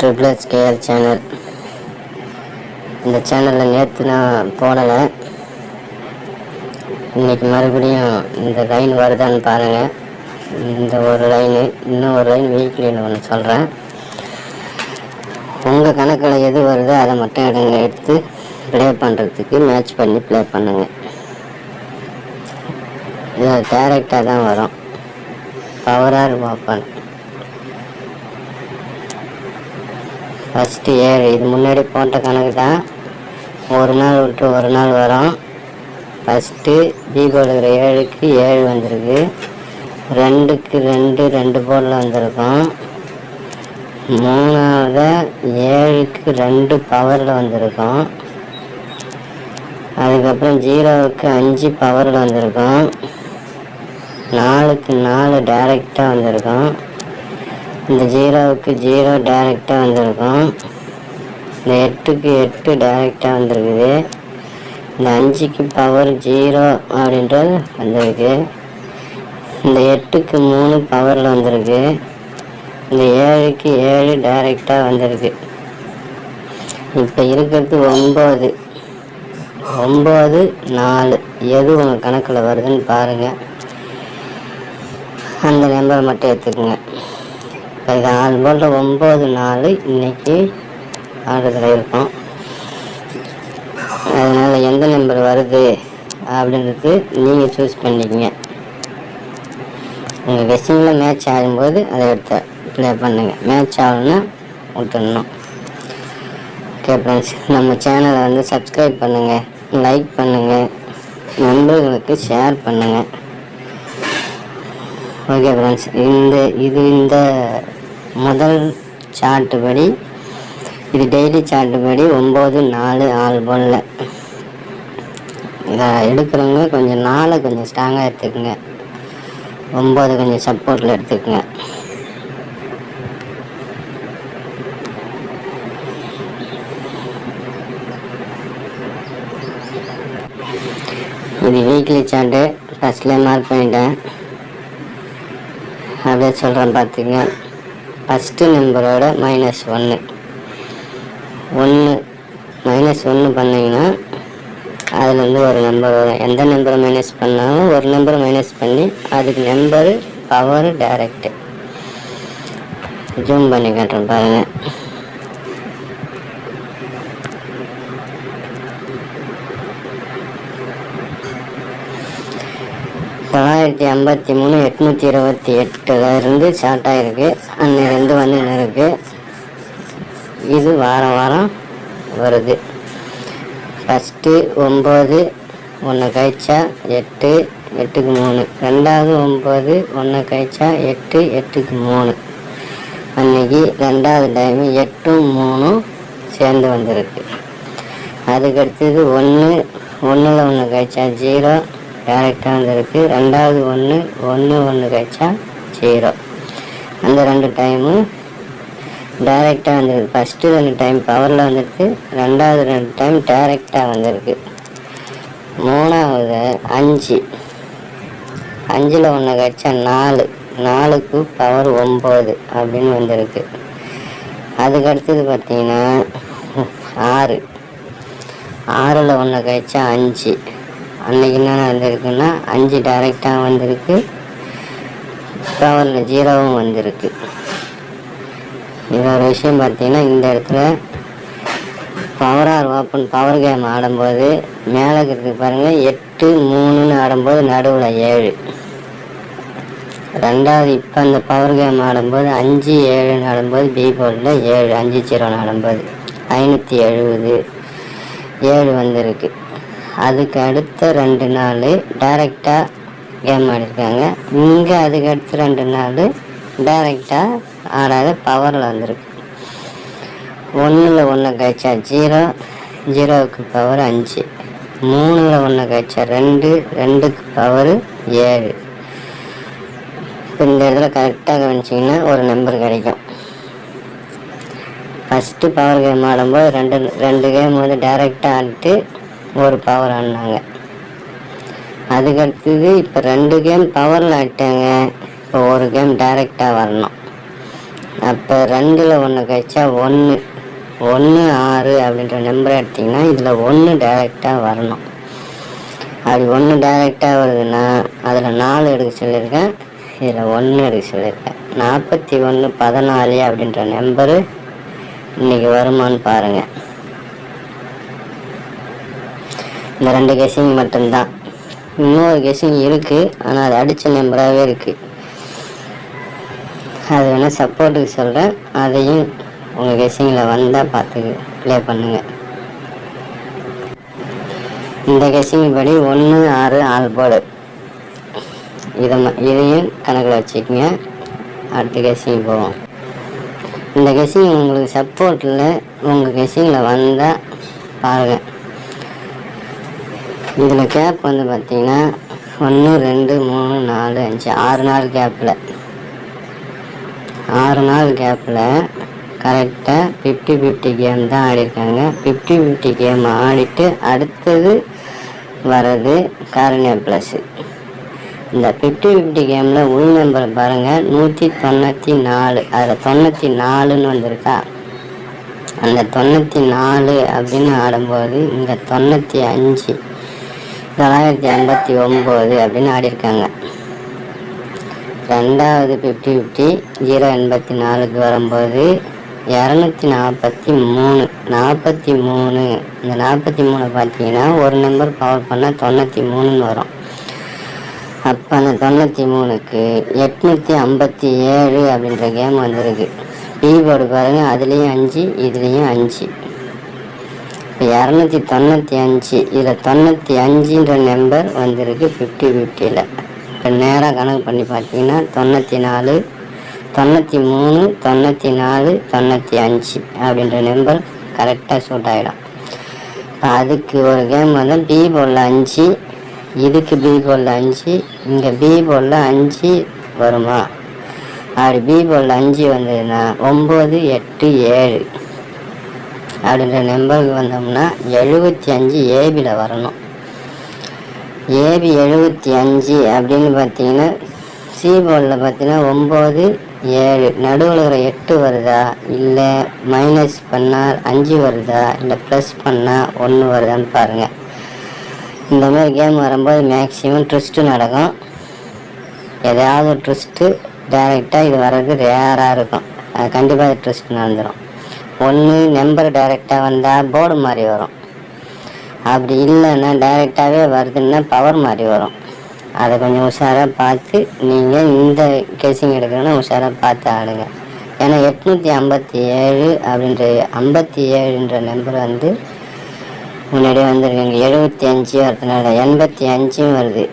Douglas KR channel இந்த சேனலில் நேற்று நான் போடலை. இன்னைக்கு மறுபடியும் இந்த லைன் வருதான்னு பாருங்கள் இந்த ஒரு லைனு இன்னும் ஒரு லைன் வீக்லியில் ஒன்று சொல்கிறேன் உங்கள் கணக்கில் எது வருதோ அதை மட்டும் இடங்க எடுத்து ப்ளே பண்ணுறதுக்கு மேட்ச் பண்ணி ப்ளே பண்ணுங்கள் இது டேரெக்டாக தான் வரும். பவர் ஆர் ஓப்பன் ஃபஸ்ட்டு ஏழு இது முன்னாடி போட்ட கணக்கு தான். ஒரு நாள் விட்டு ஒரு நாள் வரும். ஃபஸ்ட்டு தீபாவளி இருக்கிற ஏழுக்கு ஏழு வந்திருக்கு. ரெண்டுக்கு ரெண்டு ரெண்டு போர்டில் வந்திருக்கும். மூணாவது ஏழுக்கு ரெண்டு பவரில் வந்திருக்கும். அதுக்கப்புறம் ஜீரோவுக்கு அஞ்சு பவரில் வந்திருக்கும். நாலுக்கு நாலு டைரெக்டாக வந்திருக்கும். இந்த ஜீரோவுக்கு ஜீரோ டைரெக்டாக வந்திருக்கும். இந்த எட்டுக்கு எட்டு டைரெக்டாக வந்திருக்குது. இந்த அஞ்சுக்கு பவர் ஜீரோ அப்படின்றது வந்திருக்கு. இந்த எட்டுக்கு மூணு பவரில் வந்திருக்கு. இந்த ஏழுக்கு ஏழு டைரெக்டாக வந்திருக்கு. இப்போ இருக்கிறது ஒம்பது ஒம்பது நாலு. எது உங்கள் கணக்கில் வருதுன்னு பாருங்கள் அந்த நம்பரை மட்டும் எடுத்துக்கோங்க. இது ஆறு போல் ஒம்பது நாள் இன்றைக்கி ஆடுதல் இருக்கும். அதனால் எந்த நம்பர் வருது அப்படின்றது நீங்கள் சூஸ் பண்ணிக்கங்க. உங்கள் கெஸ்டிங்கில் மேட்ச் ஆகும்போது அதை எடுத்து ப்ளே பண்ணுங்கள் மேட்ச் ஆகணும்னா விட்டுடணும் ஓகே ஃப்ரெண்ட்ஸ் நம்ம சேனலை வந்து சப்ஸ்கிரைப் பண்ணுங்கள் லைக் பண்ணுங்கள் நண்பர்களுக்கு ஷேர் பண்ணுங்கள் ஓகே ஃப்ரெண்ட்ஸ் இந்த இது இந்த முதல் சார்ட்டு படி இது டெய்லி சார்ட்டு படி ஒம்பது நாலு ஆள் போலில் இதை எடுக்கிறவங்க கொஞ்சம் நாளை கொஞ்சம் ஸ்ட்ராங்காக எடுத்துக்கோங்க. ஒம்பது கொஞ்சம் சப்போர்ட்டில் எடுத்துக்கோங்க. இது வீக்லி சார்ட்டு ஃபஸ்ட்லேயே மார்க் பண்ணிட்டேன். அப்படியே சொல்கிறேன் பார்த்துங்க ஃபஸ்ட்டு நம்பரோட மைனஸ் ஒன்று ஒன்று மைனஸ் ஒன்று பண்ணிங்கன்னா அதுலேருந்து ஒரு நம்பர் வரும். எந்த நம்பரை மைனஸ் பண்ணாலும் ஒரு நம்பரை மைனஸ் பண்ணி அதுக்கு நம்பரு பவர் டைரக்டு ஜூம் பண்ணி காட்டுறேன் பாருங்கள் தொள்ளாயிரத்தி ஐம்பத்தி மூணு எட்நூற்றி இருபத்தி எட்டில் இருந்து ஸ்டார்ட் ஆகிருக்கு அன்னிலேருந்து வந்து இருக்கு. இது வாரம் வாரம் வருது. ஃபஸ்ட்டு ஒம்பது ஒன்று கழிச்சா எட்டு எட்டுக்கு மூணு. ரெண்டாவது ஒம்பது ஒன்று கழிச்சா எட்டு எட்டுக்கு மூணு. அன்னைக்கு ரெண்டாவது டைமு எட்டும் மூணும் சேர்ந்து வந்திருக்கு. அதுக்கடுத்தது ஒன்று ஒன்றில் ஒன்று கழிச்சா ஜீரோ டேரெக்டாக வந்திருக்கு ரெண்டாவது ஒன்று ஒன்று ஒன்று கழிச்சா ஜீரோ அந்த ரெண்டு டைமு டைரெக்டாக வந்திருக்கு. ஃபஸ்ட்டு ரெண்டு டைம் பவரில் வந்திருக்கு. ரெண்டாவது ரெண்டு டைம் டைரெக்டாக வந்திருக்கு. மூணாவது அஞ்சு. அஞ்சில் ஒன்று கழிச்சா நாலு. நாலுக்கு பவர் ஒம்பது அப்படின்னு வந்திருக்கு. அதுக்கடுத்தது பார்த்தீங்கன்னா ஆறு. ஆறில் ஒன்று கழிச்சா அஞ்சு. அன்றைக்கி என்னென்ன வந்திருக்குன்னா அஞ்சு டைரெக்டாக வந்திருக்கு. பவரில் ஜீரோவும் வந்திருக்கு. இன்னொரு விஷயம் பார்த்தீங்கன்னா இந்த இடத்துல power or open power game ஆடும்போது மேலே இருக்கு பாருங்கள் எட்டு மூணுன்னு ஆடும்போது நடுவில் ஏழு. ரெண்டாவது இப்போ அந்த பவர் கேம் ஆடும்போது அஞ்சு ஏழுன்னு ஆடும்போது பி போர்டில் ஏழு அஞ்சு ஜீரோன்னு ஆடும்போது ஐநூற்றி எழுபது ஏழு வந்திருக்கு. அதுக்கு அடுத்த ரெண்டு நாள் டைரெக்டாக கேம் ஆடிருக்காங்க. இங்கே அதுக்கு அடுத்த ரெண்டு நாள் டைரெக்டாக ஆடாத பவரில் வந்திருக்கு. ஒன்றில் ஒன்று கழிச்சா ஜீரோ ஜீரோவுக்கு பவர் அஞ்சு. மூணில் ஒன்று கழிச்சா ரெண்டு ரெண்டுக்கு பவர் ஏழு. இப்போ இந்த இடத்துல கரெக்டாக கவனிச்சிங்கன்னா ஒரு நம்பர் கிடைக்கும். ஃபஸ்ட்டு பவர் கேம் ஆடும்போது ரெண்டு ரெண்டு கேம் வந்து டைரெக்டாக ஆடிட்டு ஒரு பவர் ஆடினாங்க அதுக்கடுத்தது இப்போ ரெண்டு கேம் பவரில் ஆட்டாங்க இப்போ ஒரு கேம் டைரெக்டாக வரணும். அப்போ ரெண்டில் ஒன்று கழிச்சா ஒன்று ஒன்று ஆறு அப்படின்ற நம்பரை எடுத்திங்கன்னா இதில் ஒன்று டைரெக்டாக வரணும். அப்படி ஒன்று டைரெக்டாக வருதுன்னா அதில் நாலு எடுக்க சொல்லியிருக்கேன். இதில் ஒன்று எடுக்க சொல்லியிருக்கேன். நாற்பத்தி ஒன்று பதினாலு அப்படின்ற நம்பரு இன்றைக்கி வருமான்னு பாருங்கள் இந்த ரெண்டு கெஸிங் மட்டும்தான். இன்னொரு கெஸிங் இருக்குது ஆனால் அது அடித்த நம்பராகவே இருக்குது அது வேணால் சப்போர்ட்டுக்கு சொல்கிறேன் அதையும் உங்கள் கெஸிங்கில் வந்தால் பார்த்து ப்ளே பண்ணுங்கள் இந்த கெஸிங் படி ஒன்று ஆறு ஆள் போர்டு இதை இதையும் கணக்கில் வச்சுக்கோங்க. அடுத்த கெஸிங் போவோம். இந்த கெஸிங் உங்களுக்கு சப்போர்ட்டில் உங்கள் கெஸிங்கில் வந்தால் பாருங்கள் இதில் கேப் வந்து பார்த்தீங்கன்னா ஒன்று ரெண்டு மூணு நாலு அஞ்சு ஆறு நாள் கேப்பில் ஆறு நாள் கேப்பில் கரெக்டாக ஃபிஃப்டி ஃபிஃப்டி கேம் தான் ஆடிருக்காங்க. ஃபிஃப்டி ஃபிஃப்டி கேம் ஆடிட்டு அடுத்தது வர்றது காரணியா ப்ளஸ்ஸு இந்த ஃபிஃப்டி ஃபிஃப்டி கேமில் உள் நம்பர் பாருங்கள் நூற்றி தொண்ணூற்றி நாலு அதில் தொண்ணூற்றி நாலுன்னு வந்திருக்கா. அந்த தொண்ணூற்றி நாலு அப்படின்னு ஆடும்போது இங்கே தொண்ணூற்றி அஞ்சு. தொள்ளாயிரத்தி ஐம்பத்தி ஒம்பது அப்படின்னு ஆடியிருக்காங்க. ரெண்டாவது ஃபிஃப்டி ஃபிஃப்டி ஜீரோ எண்பத்தி நாலுக்கு வரும்போது இரநூத்தி நாற்பத்தி மூணு நாற்பத்தி மூணு இந்த நாற்பத்தி மூணு பார்த்தீங்கன்னா ஒரு நம்பர் பவர் பண்ணால் தொண்ணூற்றி மூணுன்னு வரும். அப்போ அந்த தொண்ணூற்றி மூணுக்கு எட்நூற்றி ஐம்பத்தி ஏழு அப்படின்ற கேம் வந்திருக்கு. பீபோர்டு பாருங்கள் அதுலேயும் அஞ்சு இதுலேயும் அஞ்சு. இரநூத்தி தொண்ணூற்றி அஞ்சு இதில் தொண்ணூற்றி அஞ்சுன்ற நம்பர் வந்திருக்கு ஃபிஃப்டி ஃபிஃப்டியில் இப்போ நேராக கணக்கு பண்ணி பார்த்தீங்கன்னா தொண்ணூற்றி நாலு தொண்ணூற்றி மூணு தொண்ணூற்றி நாலு தொண்ணூற்றி அஞ்சு அப்படின்ற நம்பர் கரெக்டாக சூட் ஆகிடும் இப்போ அதுக்கு ஒரு கேம் வந்து பி போலில் அஞ்சு இதுக்கு பி போலில் அஞ்சு இங்கே பி போலில் அஞ்சு வருமா? அப்படி பி போலில் அஞ்சு வந்ததுன்னா ஒம்பது எட்டு ஏழு. அப்படின்ற நம்பருக்கு வந்தோம்னா எழுபத்தி அஞ்சு ஏபியில் வரணும். ஏபி எழுபத்தி அஞ்சு அப்படின்னு பார்த்தீங்கன்னா சி போர்டில் பார்த்தீங்கன்னா ஒம்பது ஏழு. நடுவில் இருக்கிற எட்டு வருதா? இல்லை மைனஸ் பண்ணால் அஞ்சு வருதா? இல்லை ப்ளஸ் பண்ணால் ஒன்று வருதான்னு பாருங்கள் இந்த மாதிரி கேம் வரும்போது மேக்ஸிமம் ட்விஸ்ட்டு நடக்கும். எதாவது ஒரு ட்விஸ்ட்டு டைரெக்டாக இது வர்றது ரேராக இருக்கும். அது கண்டிப்பாக ட்விஸ்ட் நடந்துடும் ஒன்று நம்பர் டைரெக்டாக வந்தால் போர்டு மாதிரி வரும். அப்படி இல்லைன்னா டைரெக்டாகவே வருதுன்னா பவர் மாதிரி வரும். அதை கொஞ்சம் உஷாராக பார்த்து நீங்கள் இந்த கேசிங் எடுக்கணும்னா உஷாராக பார்த்து ஆடுங்க ஏன்னா எட்நூற்றி ஐம்பத்தி ஏழு அப்படின்ற ஐம்பத்தி ஏழுன்ற நம்பர் வந்து முன்னாடியே வந்துருக்குங்க. எழுபத்தி அஞ்சு வரதுனால எண்பத்தி அஞ்சும் வருது.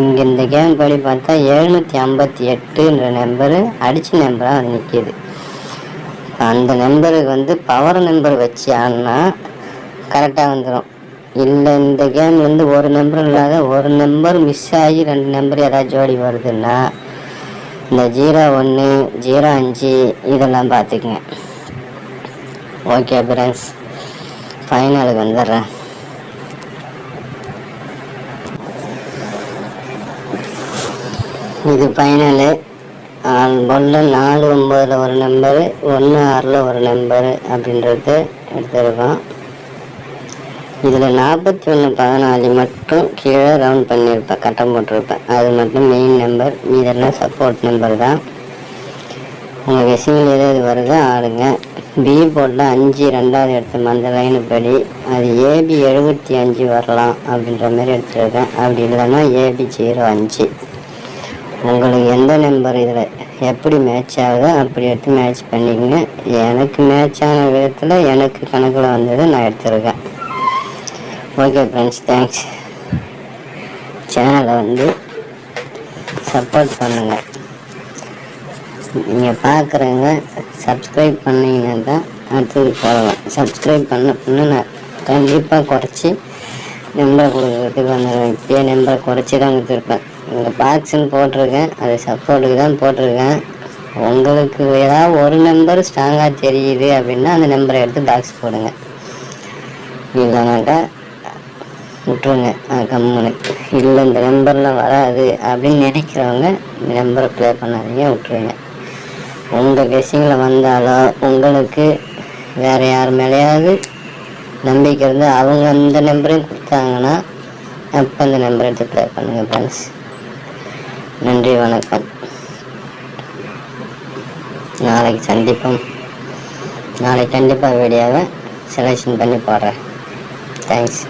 இங்கே இந்த கேம் படி பார்த்தா எழுநூற்றி ஐம்பத்தி எட்டுன்ற நம்பரு அடித்த நம்பராக வந்து நிற்கிது அந்த நம்பருக்கு வந்து பவர் நம்பர் வச்சு ஆடினா கரெக்டாக வந்துடும் இல்லை இந்த கேம்லேருந்து ஒரு நம்பர் இல்லாத ஒரு நம்பர் மிஸ் ஆகி ரெண்டு நம்பர் ஏதாவது ஜோடி வருதுன்னா இந்த ஜீரோ ஒன்று ஜீரோ அஞ்சு இதெல்லாம் பார்த்துக்குங்க. ஓகே பிரன்ஸ் ஃபைனலுக்கு வந்துடுறேன். இது ஃபைனலு ஒன்று நாலு ஒம்பதில் ஒரு நம்பரு ஒன்று ஆறில் ஒரு நம்பரு அப்படின்றது எடுத்துருக்கோம். இதில் நாற்பத்தி ஒன்று பதினாலு மட்டும் கீழே ரவுண்ட் பண்ணியிருப்பேன் கட்டம் போட்டிருப்பேன் அது மட்டும் மெயின் நம்பர் இதெல்லாம் சப்போர்ட் நம்பர் தான். உங்கள் விஷயங்கள் எது எது வருதோ ஆடுங்க பி போட்டில் அஞ்சு ரெண்டாவது எடுத்து அந்த லைனு படி அது ஏபி எழுபத்தி அஞ்சு வரலாம் அப்படின்ற மாதிரி எடுத்துருக்கேன். அப்படி இல்லைன்னா ஏபி ஜீரோ அஞ்சு. உங்களுக்கு எந்த நம்பர் இதில் எப்படி மேட்ச் ஆகுதோ அப்படி எடுத்து மேட்ச் பண்ணிக்கங்க. எனக்கு மேட்ச் ஆன விதத்தில் எனக்கு கணக்கில் வந்தது நான் எடுத்துருக்கேன். ஓகே ஃப்ரெண்ட்ஸ் தேங்க்ஸ் சேனலை வந்து சப்போர்ட் பண்ணுங்கள் நீங்கள் பார்க்குறவங்க சப்ஸ்கிரைப் பண்ணீங்கன்னா தான் அடுத்தது போடலாம். சப்ஸ்கிரைப் பண்ண பண்ண நான் கண்டிப்பாக குறைச்சி நம்பர் கொடுக்குறதுக்கு வந்துடுவேன். இப்பயே நம்பரை குறைச்சி தான் கொடுத்துருப்பேன். இங்கே பாக்ஸுன்னு போட்டிருக்கேன். அது சப்போர்ட்டுக்கு தான் போட்டிருக்கேன். உங்களுக்கு ஏதாவது ஒரு நம்பர் ஸ்ட்ராங்காக தெரியுது அப்படின்னா அந்த நம்பரை எடுத்து பாக்ஸ் போடுங்க. இல்லைனாக்கா விட்ருங்க கம்முனு. இல்லை இந்த நம்பரில் வராது அப்படின்னு நினைக்கிறவங்க இந்த நம்பரை ப்ளே பண்ணாதீங்க விட்ருங்க உங்கள் கெஸ்ஸிங்கில் வந்தாலோ உங்களுக்கு வேறு யார் மேலேயாவது நம்பிக்கை இருந்து அவங்க அந்த நம்பரையும் கொடுத்தாங்கன்னா அப்போ அந்த நம்பரை எடுத்து ப்ளே பண்ணுங்கள் ஃப்ரெண்ட்ஸ் நன்றி வணக்கம். நாளைக்கு சந்திப்போம். நாளைக்கு கண்டிப்பாக வீடியோவை செலெக்ஷன் பண்ணி போடுறேன். தேங்க்ஸ்